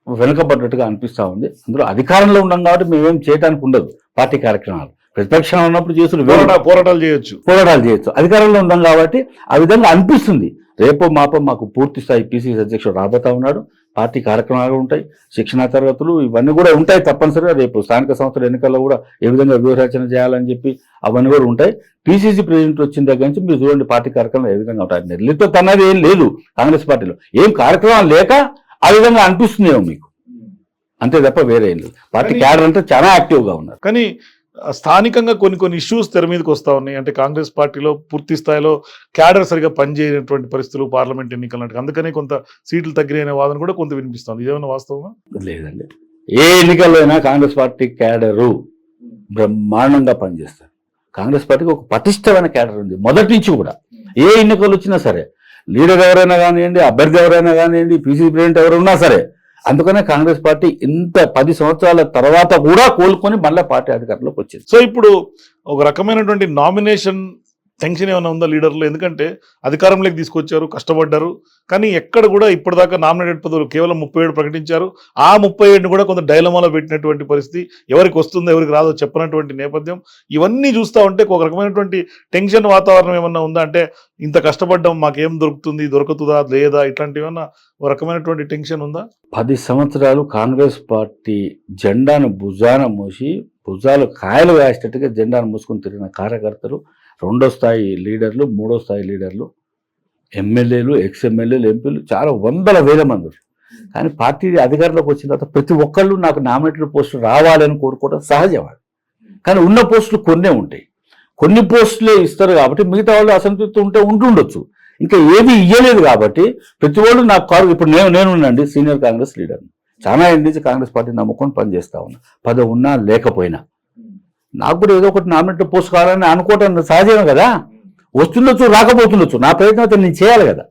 వెనుకబడ్డట్టుగా అనిపిస్తూ ఉంది. అందులో అధికారంలో ఉన్నాం కాబట్టి మేమేం చేయడానికి ఉండదు పార్టీ కార్యక్రమాలు. ప్రతిపక్షంలో ఉన్నప్పుడు. పోరాట పోరాటాలు చేయొచ్చు. పోరాటాలు చేయొచ్చు. అధికారంలో ఉన్నాం కాబట్టి ఆ విధంగా అనిపిస్తుంది. రేపో మాపో మాకు పూర్తి స్థాయి పిసిసి అధ్యక్షుడు రాబోతా ఉన్నాడు. పార్టీ కార్యక్రమాలు ఉంటాయి. శిక్షణా తరగతులు ఇవన్నీ కూడా ఉంటాయి తప్పనిసరిగా. రేపు స్థానిక సంస్థల ఎన్నికల్లో కూడా ఏ విధంగా వ్యూహరచన చేయాలని చెప్పి అవన్నీ కూడా ఉంటాయి. పిసిసి ప్రెసిడెంట్ వచ్చిన దగ్గర నుంచి మీరు చూడండి పార్టీ కార్యక్రమాలు ఏ విధంగా ఉంటాయి. నిర్లిప్తత అన్నది ఏం లేదు. కాంగ్రెస్ పార్టీలో ఏం కార్యక్రమాలు లేక ఆ విధంగా అనిపిస్తుందేమో మీకు. అంతే తప్ప వేరే ఏం లేదు. పార్టీ క్యాడర్ అంతా చాలా యాక్టివ్గా ఉన్నారు. కానీ స్థానికంగా కొన్ని కొన్ని ఇష్యూస్ తెర మీదకి వస్తూ ఉన్నాయి. అంటే కాంగ్రెస్ పార్టీలో పూర్తి స్థాయిలో క్యాడర్ సరిగా పనిచేయనటువంటి పరిస్థితులు పార్లమెంట్ ఎన్నికలు అంటే అందుకనే కొంత సీట్లు తగ్గిన వాదన కూడా కొంత వినిపిస్తుంది. ఇదేమైనా వాస్తవమా? లేదండి. ఏ ఎన్నికల్లో అయినా కాంగ్రెస్ పార్టీ క్యాడరు బ్రహ్మాండంగా పనిచేస్తారు. కాంగ్రెస్ పార్టీకి ఒక పటిష్టమైన క్యాడర్ ఉంది. మొదటి నుంచి కూడా. ఏ ఎన్నికలు వచ్చినా సరే లీడర్ ఎవరైనా కానివ్వండి అభ్యర్థి ఎవరైనా కానివ్వండి పీసీ ప్రెసిడెంట్ ఎవరున్నా సరే అందుకనే కాంగ్రెస్ పార్టీ ఇంత పది సంవత్సరాల తర్వాత కూడా కోలుకొని మళ్ళీ పార్టీ అధికారంలోకి వచ్చింది సో ఇప్పుడు ఒక రకమైనటువంటి నామినేషన్ టెన్షన్ ఏమైనా ఉందా లీడర్లు? ఎందుకంటే అధికారంలోకి తీసుకొచ్చారు కష్టపడ్డారు. కానీ ఎక్కడ కూడా ఇప్పటిదాకా నామినేటెడ్ పదవులు కేవలం ముప్పై ఏడు ప్రకటించారు. ఆ ముప్పై ఏడుని కూడా కొంత డైలమాలో పెట్టినటువంటి పరిస్థితి ఎవరికి వస్తుందో ఎవరికి రాదో చెప్పనటువంటి నేపథ్యం ఇవన్నీ చూస్తూ ఉంటే ఒక రకమైనటువంటి టెన్షన్ వాతావరణం ఏమన్నా ఉందా? అంటే ఇంత కష్టపడ్డం మాకేం దొరుకుతుంది దొరుకుతుందా లేదా? ఇట్లాంటి ఏమన్నా ఒక రకమైనటువంటి టెన్షన్ ఉందా? పది సంవత్సరాలు కాంగ్రెస్ పార్టీ జెండాను భుజాన మూసి భుజాలు కాయలు వేసేటట్టుగా జెండాను మూసుకొని తిరిగిన కార్యకర్తలు రెండో స్థాయి లీడర్లు మూడో స్థాయి లీడర్లు ఎమ్మెల్యేలు ఎక్స్ ఎమ్మెల్యేలు ఎంపీలు చాలా వందల వేల మంది కానీ పార్టీ అధికారంలోకి వచ్చిన తర్వాత ప్రతి ఒక్కళ్ళు నాకు నామినేటెడ్ పోస్టులు రావాలని కోరుకోవడం సహజం కానీ ఉన్న పోస్టులు కొన్నే ఉంటాయి. కొన్ని పోస్టులే ఇస్తారు కాబట్టి మిగతా వాళ్ళు అసంతృప్తి ఉంటే ఉంటుండొచ్చు. ఇంకా ఏది ఇయ్యలేదు కాబట్టి ప్రతి వాళ్ళు నాకు కారు ఇప్పుడు నేను నేను ఉన్నాండి సీనియర్ కాంగ్రెస్ లీడర్ చాలా ఏళ్ళ నుంచి కాంగ్రెస్ పార్టీ నమ్ముకొని పనిచేస్తా ఉన్నా. పదవి ఉన్నా లేకపోయినా. నాకు కూడా ఏదో ఒకటి నామినేటెడ్ పోస్ట్ కావాలని అనుకోవటం సహజమే కదా? వస్తుండొచ్చు రాకపోతుండొచ్చు. నా ప్రయత్నం అయితే నేను చేయాలి కదా.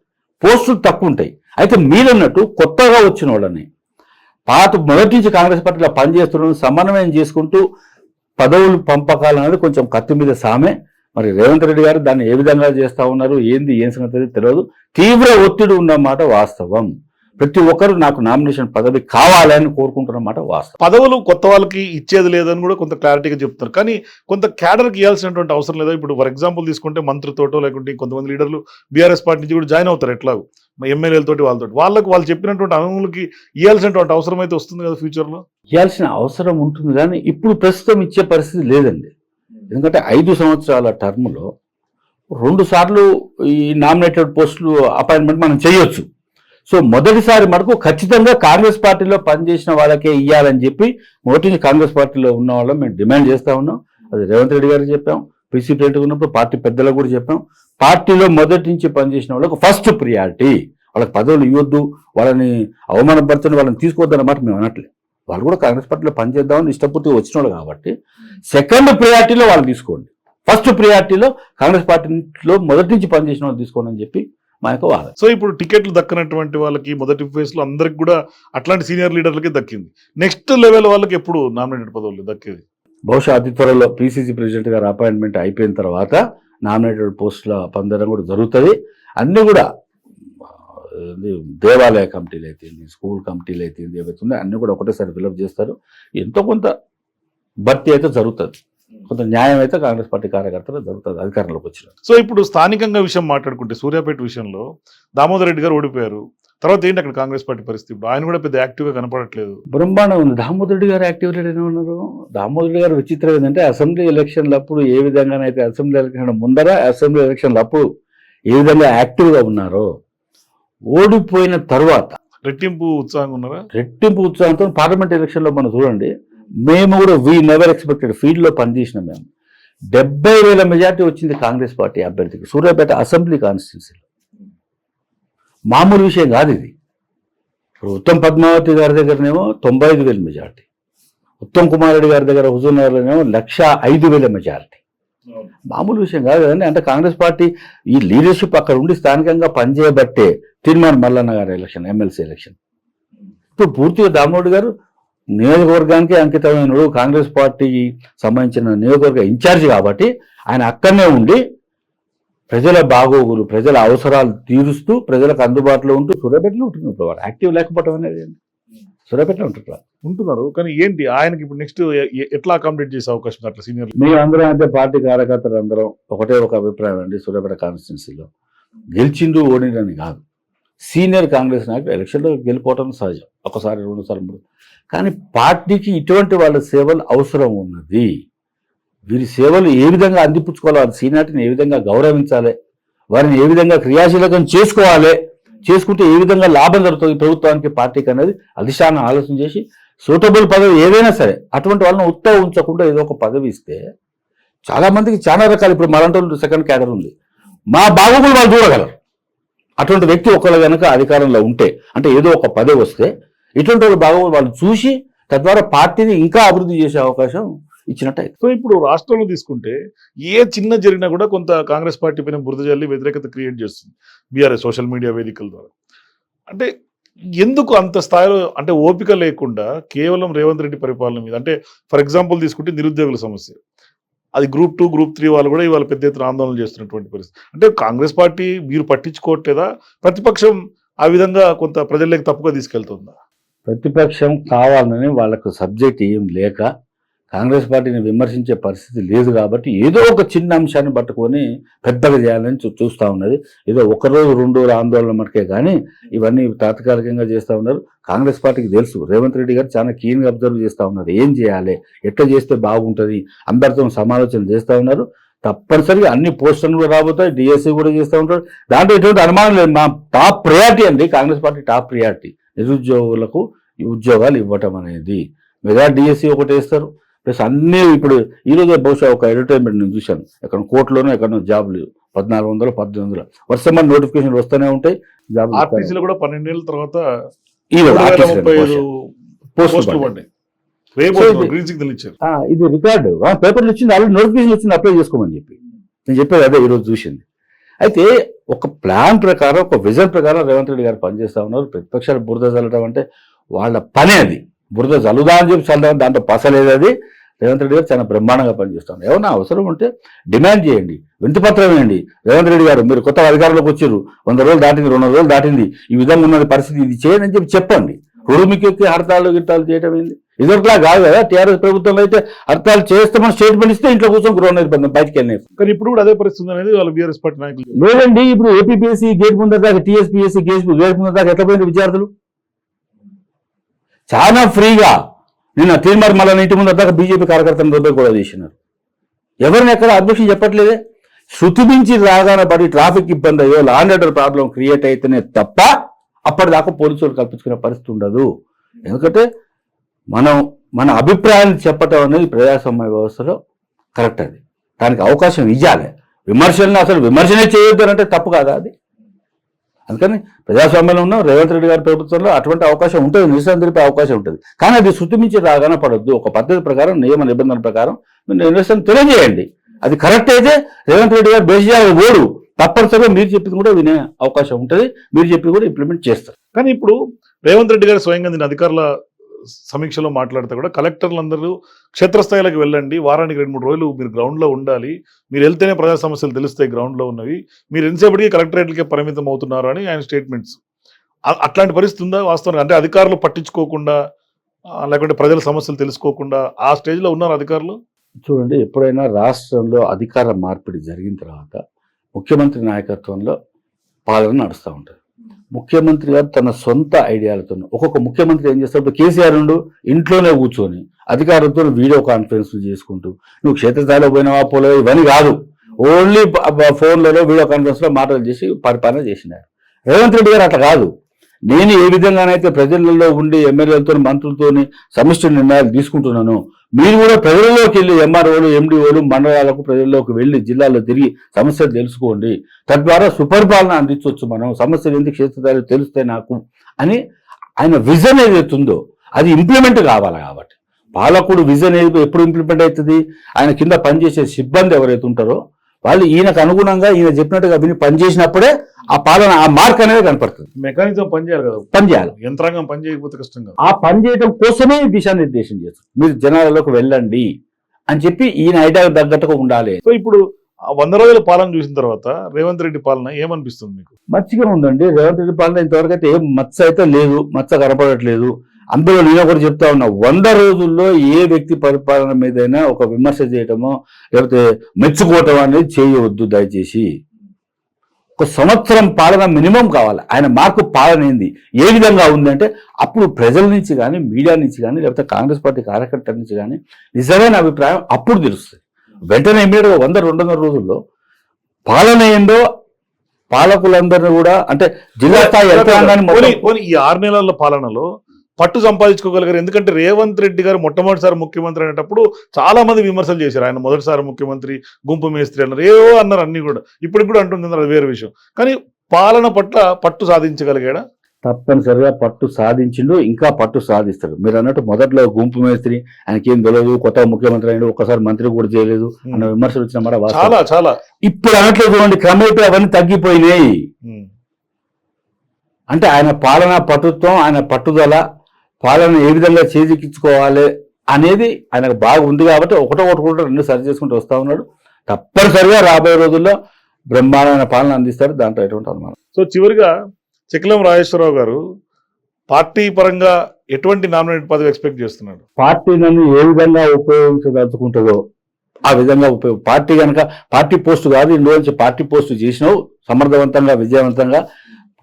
పోస్టులు తక్కువ ఉంటాయి. అయితే మీరన్నట్టు కొత్తగా వచ్చిన వాళ్ళని పాత మొదటి నుంచి కాంగ్రెస్ పార్టీలో పనిచేస్తున్న సమన్వయం చేసుకుంటూ పదవులు పంపకాలు అనేది కొంచెం కత్తి మీద సామే. మరి రేవంత్ రెడ్డి గారు దాన్ని ఏ విధంగా చేస్తా ఉన్నారు ఏంది ఏం సంగతి తెలియదు. తీవ్ర ఒత్తిడి ఉన్నమాట వాస్తవం. ప్రతి ఒక్కరు నాకు నామినేషన్ పదవి కావాలని కోరుకుంటున్నమాట వాస్తవం. పదవులు కొత్త వాళ్ళకి ఇచ్చేది లేదని కూడా కొంత క్లారిటీగా చెప్తున్నారు. కానీ కొంత క్యాడర్కి ఇవ్వాల్సినటువంటి అవసరం లేదా ఇప్పుడు ఫర్ ఎగ్జాంపుల్ తీసుకుంటే మంత్రితోటో లేకుంటే కొంతమంది లీడర్లు బీఆర్ఎస్ పార్టీ నుంచి కూడా జాయిన్ అవుతారు ఎట్లాగో. ఎమ్మెల్యేలతోటి వాళ్ళతో వాళ్ళకి వాళ్ళు చెప్పినటువంటి అనువులకి ఇవ్వాల్సినటువంటి అవసరం అయితే వస్తుంది కదా ఫ్యూచర్లో? ఇవ్వాల్సిన అవసరం ఉంటుంది కానీ ఇప్పుడు ప్రస్తుతం ఇచ్చే పరిస్థితి లేదండి. ఎందుకంటే ఐదు సంవత్సరాల టర్మ్లో రెండు సార్లు ఈ నామినేటెడ్ పోస్టులు అపాయింట్మెంట్ మనం చేయొచ్చు. సో మొదటిసారి మనకు ఖచ్చితంగా కాంగ్రెస్ పార్టీలో పనిచేసిన వాళ్ళకే ఇవ్వాలని చెప్పి మొదటి కాంగ్రెస్ పార్టీలో ఉన్న వాళ్ళం మేము డిమాండ్ చేస్తా ఉన్నాం. అది రేవంత్ రెడ్డి గారికి చెప్పాం పీసీ ప్రెసిడెంట్ ఉన్నప్పుడు పార్టీ పెద్దలకు కూడా చెప్పాం. పార్టీలో మొదటి నుంచి పనిచేసిన వాళ్ళకు ఫస్ట్ ప్రియారిటీ వాళ్ళకి పదవులు ఇవ్వద్దు వాళ్ళని అవమానపరచని వాళ్ళని తీసుకోవద్దన్నమాట మేము అనట్లేదు. వాళ్ళు కూడా కాంగ్రెస్ పార్టీలో పనిచేద్దామని ఇష్టపూర్తిగా వచ్చిన వాళ్ళు కాబట్టి సెకండ్ ప్రియారిటీలో వాళ్ళు తీసుకోండి. ఫస్ట్ ప్రియారిటీలో కాంగ్రెస్ పార్టీలో మొదటి నుంచి పనిచేసిన వాళ్ళు తీసుకోండి అని చెప్పి మా యొక్క వాదన సో ఇప్పుడు టికెట్లు దక్కనటువంటి వాళ్ళకి మొదటి ఫేజ్లో అందరికి కూడా అట్లాంటి సీనియర్ లీడర్లకి దక్కింది. నెక్స్ట్ లెవెల్ వాళ్ళకి ఎప్పుడు నామినేటెడ్ పదవులు దక్కేది. బహుశా అతి త్వరలో పిసిసి ప్రెసిడెంట్ గారు అపాయింట్మెంట్ అయిపోయిన తర్వాత నామినేటెడ్ పోస్టుల పందడం కూడా జరుగుతుంది. అన్నీ కూడా దేవాలయ కమిటీలు అయితే స్కూల్ కమిటీలు అయితే ఏవైతే ఉన్నాయో అన్నీ కూడా ఒకటేసారి ఫిలప్ చేస్తారు. ఎంతో కొంత భర్తీ అయితే జరుగుతుంది. కొంత న్యాయం అయితే కాంగ్రెస్ పార్టీ కార్యకర్తలు జరుగుతుంది అధికారంలోకి వచ్చిన సో ఇప్పుడు స్థానికంగా విషయం మాట్లాడుకుంటే సూర్యాపేట విషయంలో దామోదర్ రెడ్డి గారు ఓడిపోయారు. తర్వాత ఏంటి అక్కడ కాంగ్రెస్ పార్టీ పరిస్థితి? ఇప్పుడు ఆయన కూడా పెద్ద యాక్టివ్గా కనపడట్లేదు. బ్రహ్మాండం ఉంది. దామోదర్ రెడ్డి గారు యాక్టివ్ రేట్ ఉన్నారు. దామోదర్ రెడ్డి గారు విచిత్రం ఏంటంటే అసెంబ్లీ ఎలక్షన్లు అప్పుడు ఏ విధంగానైతే అసెంబ్లీ ఎలక్షన్ ముందర అసెంబ్లీ ఎలక్షన్లు అప్పుడు ఏ విధంగా యాక్టివ్గా ఉన్నారో ఓడిపోయిన తర్వాత రెట్టింపు ఉత్సాహంగా ఉన్నారా? రెట్టింపు ఉత్సాహంతో పార్లమెంట్ ఎలక్షన్లో మనం చూడండి మేము కూడా వీ నెవర్ ఎక్స్పెక్టెడ్ ఫీల్డ్లో పనిచేసినాం మేము. డెబ్బై వేల మెజార్టీ వచ్చింది కాంగ్రెస్ పార్టీ అభ్యర్థికి. సూర్యాపేట అసెంబ్లీ కాన్స్టిట్యున్సీలో. మామూలు విషయం కాదు ఇది. ఇప్పుడు ఉత్తమ్ పద్మావతి గారి దగ్గరనేమో తొంభై ఐదు వేల మెజార్టీ. ఉత్తమ్ కుమార్ రెడ్డి గారి దగ్గర హుజూర్నగర్లోనేమో లక్ష ఐదు వేల మెజార్టీ. మామూలు విషయం కాదు కదండి. అంటే కాంగ్రెస్ పార్టీ ఈ లీడర్షిప్ అక్కడ ఉండి స్థానికంగా పనిచేయబట్టే తిరుమల మల్లన్న గారి ఎలక్షన్ ఎమ్మెల్సీ ఎలక్షన్. ఇప్పుడు పూర్తిగా దామోడు గారు నియోజకవర్గానికి అంకితమైనడు కాంగ్రెస్ పార్టీకి సంబంధించిన నియోజకవర్గ ఇన్ఛార్జ్ కాబట్టి ఆయన అక్కడనే ఉండి ప్రజల బాగోగులు ప్రజల అవసరాలు తీరుస్తూ ప్రజలకు అందుబాటులో ఉంటూ సూర్యాపేటలో ఉంటున్నారు ఇప్పుడు వారు. యాక్టివ్ లేకపోవడం అనేది ఏంటి? సూర్యాపేటలో ఉంటున్నారు ఉంటున్నారు. కానీ ఏంటి? ఆయనకి ఇప్పుడు నెక్స్ట్ ఎట్లా అకామిడేట్ చేసే అవకాశం అట్లా సీనియర్ మేము అందరం అంటే పార్టీ కార్యకర్తలు అందరం ఒకటే ఒక అభిప్రాయం అండి సూర్యాపేట కాన్స్టిట్యున్సీలో గెలిచిండు ఓడిండని కాదు. సీనియర్ కాంగ్రెస్ నాయకులు ఎలక్షన్లో గెలిపోవటం సహజం. ఒకసారి రెండు సార్లు మూడు కానీ పార్టీకి ఇటువంటి వాళ్ళ సేవలు అవసరం ఉన్నది. వీరి సేవలు ఏ విధంగా అందిపుచ్చుకోవాలి వారి సీనియారిటీని ఏ విధంగా గౌరవించాలి వారిని ఏ విధంగా క్రియాశీలకం చేసుకోవాలి చేసుకుంటే ఏ విధంగా లాభం జరుగుతుంది ప్రభుత్వానికి పార్టీకి అనేది అధిష్టానం ఆలోచన చేసి సూటబుల్ పదవి ఏదైనా సరే అటువంటి వాళ్ళని ఉత్తవ ఉంచకుండా ఏదో ఒక పదవి ఇస్తే చాలామందికి చాలా రకాలు. ఇప్పుడు మరంటూ సెకండ్ క్యాడర్ ఉంది. మా బాగోగులు వాళ్ళు చూడగలరు. అటువంటి వ్యక్తి ఒకళ్ళ కనుక అధికారంలో ఉంటే అంటే ఏదో ఒక పదే వస్తే ఇటువంటి వాళ్ళు వాళ్ళు చూసి తద్వారా పార్టీని ఇంకా అభివృద్ధి చేసే అవకాశం ఇచ్చినట్టయితే. సో ఇప్పుడు రాష్ట్రంలో తీసుకుంటే ఏ చిన్న జరిగినా కూడా కొంత కాంగ్రెస్ పార్టీ పైన బురద జల్లి వ్యతిరేకత క్రియేట్ చేస్తుంది బీఆర్ఎస్ సోషల్ మీడియా వేదికల ద్వారా. అంటే ఎందుకు అంత స్థాయిలో అంటే ఓపిక లేకుండా కేవలం రేవంత్ రెడ్డి పరిపాలన మీద అంటే ఫర్ ఎగ్జాంపుల్ తీసుకుంటే నిరుద్యోగుల సమస్య. అది గ్రూప్ టూ గ్రూప్ త్రీ వాళ్ళు కూడా ఇవాళ పెద్ద ఎత్తున ఆందోళన చేస్తున్నటువంటి పరిస్థితి. అంటే కాంగ్రెస్ పార్టీ మీరు పట్టించుకోవట్లేదా? ప్రతిపక్షం ఆ విధంగా కొంత ప్రజల్లోకి తప్పుగా తీసుకెళ్తుందా? ప్రతిపక్షం కావాలని వాళ్ళకు సబ్జెక్ట్ ఏం లేక కాంగ్రెస్ పార్టీని విమర్శించే పరిస్థితి లేదు కాబట్టి ఏదో ఒక చిన్న అంశాన్ని పట్టుకొని పెద్దగా చేయాలని చూస్తూ ఉన్నది. ఏదో ఒక రోజు రెండు రోజుల ఆందోళన మటుకే కానీ ఇవన్నీ తాత్కాలికంగా చేస్తూ ఉన్నారు. కాంగ్రెస్ పార్టీకి తెలుసు. రేవంత్ రెడ్డి గారు చాలా క్లీన్గా అబ్జర్వ్ చేస్తూ ఉన్నారు. ఏం చేయాలి? ఎట్లా చేస్తే బాగుంటుంది? అందరితో సమాలోచన చేస్తూ ఉన్నారు. తప్పనిసరిగా అన్ని పోస్టులు కూడా రాబోతాయి. డిఎస్సీ కూడా చేస్తూ ఉంటారు. దాంట్లో ఎటువంటి అనుమానం లేదు. మా టాప్ ప్రియారిటీ అండి. Congress party top priority. నిరుద్యోగులకు ఉద్యోగాలు ఇవ్వటం అనేది. మెగా డిఎస్సీ ఒకటి వేస్తారు. ప్లస్ అన్ని ఇప్పుడు ఈరోజు బహుశా ఒక అడ్వర్టైజ్మెంట్ నేను చూశాను. ఎక్కడ కోర్టులోనూ ఎక్కడో జాబ్లు పద్నాలుగు వందలు పద్దెనిమిది వందలు. వర్షం నోటిఫికేషన్ వస్తూనే ఉంటాయి జాబ్లు ఆర్టీసీలో కూడా పన్నెండేళ్ళ తర్వాత ఇది- రికార్డు పేపర్లు వచ్చింది ఆల్రెడీ నోటిఫికేషన్ వచ్చింది అప్లై చేసుకోమని చెప్పి. నేను చెప్పేది అదే ఈరోజు చూసింది. అయితే ఒక ప్లాన్ ప్రకారం ఒక విజన్ ప్రకారం రేవంత్ రెడ్డి గారు పనిచేస్తా ఉన్నారు. ప్రతిపక్షాలు బురద చల్లడం అంటే వాళ్ళ పనే అది. బురద చల్లుదా అని చెప్పి చల్లడం దాంట్లో పసలేదు అది. రేవంత్ రెడ్డి గారు చాలా బ్రహ్మాండంగా పనిచేస్తాను ఏమన్నా అవసరం ఉంటే డిమాండ్ చేయండి. వింతపత్రం వేయండి. రేవంత్ రెడ్డి గారు మీరు కొత్త అధికారంలోకి వచ్చారు. వంద రోజులు దాటింది రెండు రోజులు దాటింది. ఈ విధంగా ఉన్నది పరిస్థితి ఇది చేయండి అని చెప్పి చెప్పండి. ఉరుమికి ఎక్కి హర్తాళ్ళు గిట్టాలు చేయటం ఏంది? ఇదొకలా కాదు కదా. టీఆర్ఎస్ ప్రభుత్వంలో అయితే హర్తాలు చేస్తామని స్టేట్మెంట్ ఇస్తే ఇంట్లో కూర్చొని గృహ నిర్బంధం బయటికి వెళ్ళినాయి. కానీ ఇప్పుడు కూడా అదే పరిస్థితి అనేది వాళ్ళ బీఆర్ఎస్ పార్టీ నాయకులు లేదండి ఇప్పుడు ఏపీపీఎస్సీ గేట్ ముందర దాకా టీఎస్పీఎస్సీ గేట్ గేట్ ముందర దాకా ఎట్లా పోయింది విద్యార్థులు? చాలా ఫ్రీగా. నిన్న తీర్మార్ మళ్ళీ ఇంటి ముందు దాకా బీజేపీ కార్యకర్తలను రద్దు కూడా చేసినారు. ఎవరిని ఎక్కడ అధ్యక్షం చెప్పట్లేదే? శృతిమించి రాగానే పడి ట్రాఫిక్ ఇబ్బంది అయ్యో లాండ్ ఆర్డర్ ప్రాబ్లం క్రియేట్ అయితేనే తప్ప అప్పటిదాకా పోలీసులు కల్పించుకునే పరిస్థితి ఉండదు. ఎందుకంటే మనం మన అభిప్రాయాన్ని చెప్పటం అనేది ప్రజాస్వామ్య వ్యవస్థలో కరెక్ట్ అది. దానికి అవకాశం ఇవ్వాలి. విమర్శలను అసలు విమర్శనే చేయొద్దు అంటే తప్పు కాదా అది? అందుకని ప్రజాస్వామ్యంలో ఉన్న రేవంత్ రెడ్డి గారి ప్రభుత్వంలో అటువంటి అవకాశం ఉంటుంది నిరసన తెలిపే అవకాశం ఉంటుంది. కానీ అది శృతి మించి రాగానే పడద్దు. ఒక పద్ధతి ప్రకారం నియమ నిబంధనల ప్రకారం మీరు నిరసన తెలియజేయండి. అది కరెక్ట్ అయితే రేవంత్ రెడ్డి గారు బేసియాలు ఓడు. తప్పనిసరిగా మీరు చెప్పింది కూడా వినే అవకాశం ఉంటుంది. మీరు చెప్పి కూడా ఇంప్లిమెంట్ చేస్తారు. కానీ ఇప్పుడు రేవంత్ రెడ్డి గారు స్వయంగా నేను అధికారుల సమీక్షలో మాట్లాడితే కూడా కలెక్టర్లు అందరూ వెళ్ళండి. వారానికి రెండు మూడు రోజులు మీరు గ్రౌండ్లో ఉండాలి. మీరు వెళ్తేనే ప్రజా సమస్యలు తెలుస్తాయి గ్రౌండ్లో ఉన్నవి. మీరు ఎంతసేపటికి కలెక్టరేట్లకే పరిమితం అవుతున్నారు అని ఆయన స్టేట్మెంట్స్. అట్లాంటి పరిస్థితి ఉందా వాస్తవం అంటే అధికారులు పట్టించుకోకుండా లేకుంటే ప్రజల సమస్యలు తెలుసుకోకుండా ఆ స్టేజ్లో ఉన్నారు అధికారులు? చూడండి ఎప్పుడైనా రాష్ట్రంలో అధికార మార్పిడి జరిగిన తర్వాత ముఖ్యమంత్రి నాయకత్వంలో పాలన నడుస్తూ ఉంటుంది ముఖ్యమంత్రి గారు తన సొంత ఐడియాలతో ఒక్కొక్క ముఖ్యమంత్రి ఏం చేస్తాడు? కేసీఆర్ ఉండు ఇంట్లోనే కూర్చొని అధికారులతో వీడియో కాన్ఫరెన్స్ చేసుకుంటూ నువ్వు క్షేత్రస్థాయిలో పోయినావా పోలేవా ఇవన్నీ కాదు. ఓన్లీ ఫోన్లలో వీడియో కాన్ఫరెన్స్లో మాటలు చేసి పరిపాలన చేసినారు. రేవంత్ రెడ్డి గారు అట్లా కాదు. నేను ఏ విధంగానైతే ప్రజలలో ఉండి ఎమ్మెల్యేలతో మంత్రులతో సమిష్టి నిర్ణయాలు తీసుకుంటున్నాను మీరు కూడా ప్రజల్లోకి వెళ్ళి ఎంఆర్ఓలు ఎండిఓలు మండలాలకు ప్రజల్లోకి వెళ్ళి జిల్లాలో తిరిగి సమస్యలు తెలుసుకోండి. తద్వారా సుపరిపాలన అందించవచ్చు మనం. సమస్యలు ఎందుకు క్షేత్రస్థాయిలో తెలిస్తే నాకు అని ఆయన విజన్ ఏదైతుందో ఉందో అది ఇంప్లిమెంట్ కావాలి కాబట్టి. పాలకుడు విజన్ ఏది ఎప్పుడు ఇంప్లిమెంట్ అవుతుంది? ఆయన కింద పనిచేసే సిబ్బంది ఎవరైతే ఉంటారో వాళ్ళు ఈయనకు అనుగుణంగా ఈయన చెప్పినట్టుగా విని పనిచేసినప్పుడే ఆ పాలన ఆ మార్క్ అనేది కనపడుతుంది. మెకానిజం పనిచేయాలి కదా. పనిచేయాలి యంత్రాంగం పని చేయకపోతే కష్టం కదా. ఆ పని చేయడం కోసమే దిశానిర్దేశం చేస్తారు. మీరు జనాలలోకి వెళ్ళండి అని చెప్పి ఈయన ఐడియా తగ్గట్టుగా ఉండాలి. సో ఇప్పుడు వంద రోజుల పాలన చూసిన తర్వాత రేవంత్ రెడ్డి పాలన ఏమనిపిస్తుంది మీకు? మంచిగా ఉందండి. రేవంత్ రెడ్డి పాలన ఇంతవరకు అయితే ఏం మచ్చ అయితే లేదు. మచ్చ కనపడట్లేదు. అందులో నేను ఒకటి చెప్తా ఉన్నా వంద రోజుల్లో ఏ వ్యక్తి పరిపాలన మీదైనా ఒక విమర్శ చేయటమో లేకపోతే మెచ్చుకోవటం అనేది చేయవద్దు దయచేసి. ఒక సంవత్సరం పాలన మినిమం కావాలి. ఆయన మార్కు పాలన ఏంది? ఏ విధంగా ఉంది అంటే అప్పుడు ప్రజల నుంచి కానీ మీడియా నుంచి కానీ లేకపోతే కాంగ్రెస్ పార్టీ కార్యకర్తల నుంచి కానీ నిజమైన అభిప్రాయం అప్పుడు తెలుస్తుంది. వెంటనే ఇమీడియట్గా వంద రెండు వందల రోజుల్లో పాలన ఏందో పాలకులందరినీ కూడా అంటే జిల్లా స్థాయి యంత్రాంగాన్ని ఈ ఆరు నెలల పాలనలో పట్టు సంపాదించుకోగలిగారు. ఎందుకంటే రేవంత్ రెడ్డి గారు మొట్టమొదటిసారి ముఖ్యమంత్రి అనేటప్పుడు చాలా మంది విమర్శలు చేశారు. ఆయన మొదటిసారి ముఖ్యమంత్రి గుంపు మేస్త్రి అన్నారు. ఏవో అన్నారు అన్ని కూడా. ఇప్పటికి కూడా అంటుంది అది వేరే విషయం. కానీ పాలన పట్ల పట్టు సాధించగలిగాడా? తప్పనిసరిగా పట్టు సాధించిండు ఇంకా పట్టు సాధిస్తాడు. మీరు అన్నట్టు మొదట్లో గుంపు మేస్త్రి ఆయనకి ఏం తెలియదు కొత్త ముఖ్యమంత్రి అయిన ఒక్కసారి మంత్రి కూడా చేయలేదు అన్న విమర్శలు వచ్చిన మాట. చాలా చాలా. ఇప్పుడు అన్నట్లు చూడండి క్రమేపీ అవన్నీ తగ్గిపోయినాయి. ఉమ్. అంటే ఆయన పాలన పటుత్వం ఆయన పట్టుదల పాలన ఏ విధంగా చేజిక్కించుకోవాలి అనేది ఆయనకు బాగా ఉంది కాబట్టి ఒకటో ఒకటి రెండు సరి చేసుకుంటూ వస్తా ఉన్నాడు. తప్పనిసరిగా రాబోయే రోజుల్లో బ్రహ్మాండమైన పాలన అందిస్తాడు దాంట్లో ఎటువంటి అనుమానం సో చివరిగా చెక్లం రాజేశ్వరరావు గారు పార్టీ పరంగా ఎటువంటి నామినేట్ పదవి ఎక్స్పెక్ట్ చేస్తున్నాడు? పార్టీ నన్ను ఏ విధంగా ఉపయోగించదలుచుకుంటుందో ఆ విధంగా ఉపయోగ పార్టీ కనుక పార్టీ పోస్ట్ కాదు ఇందులోంచి పార్టీ పోస్ట్ చేసినావు సమర్థవంతంగా విజయవంతంగా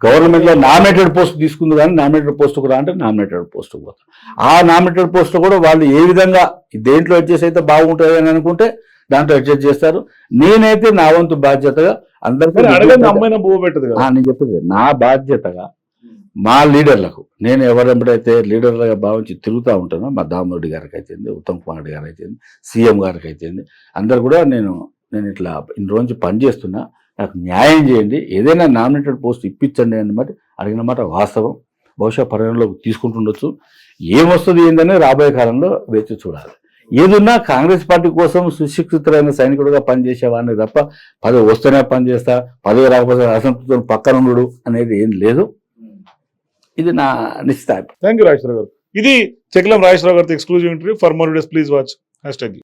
గవర్నమెంట్లో నామినేటెడ్ పోస్ట్ తీసుకుంది కానీ నామినేటెడ్ పోస్ట్ కూడా అంటే నామినేటెడ్ పోస్ట్ పోతా ఆ నామినేటెడ్ పోస్ట్ కూడా వాళ్ళు ఏ విధంగా దేంట్లో అడ్జస్ట్ అయితే బాగుంటుంది అని అనుకుంటే దాంట్లో అడ్జస్ట్ చేస్తారు. నేనైతే నా వంతు బాధ్యతగా అందరికీ నేను చెప్పేది నా బాధ్యతగా మా లీడర్లకు నేను ఎవరెంబడైతే లీడర్లుగా భావించి తిరుగుతూ ఉంటానో మా దామోరెడ్డి గారికి అయితేంది ఉత్తమ్ కుమార్ రెడ్డి గారికి అయితేంది సీఎం గారికి అయితేంది అందరు కూడా నేను నేను ఇట్లా ఇన్ని రోజు పని చేస్తున్నా నాకు న్యాయం చేయండి. ఏదైనా నామినేటెడ్ పోస్ట్ ఇప్పించండి అన్నమాట. అడిగిన మాట వాస్తవం. బహుశా పరిగణలోకి తీసుకుంటుండొచ్చు. ఏమొస్తుంది ఏందని రాబోయే కాలంలో వేచి చూడాలి. ఏదున్నా కాంగ్రెస్ పార్టీ కోసం సుశిక్షితులైన సైనికుడుగా పనిచేసేవాడిని తప్ప పదవి వస్తేనే పనిచేస్తా పదవి రాకపోతే అసంతృప్తితో పక్కన ఉండడు అనేది ఏం లేదు. ఇది నా నిశ్చిత థ్యాంక్ యూ రాజేశ్వర గారు. ఇది చెక్లం రాజేశ్వర గారితో exclusive interview for more days please watch hashtag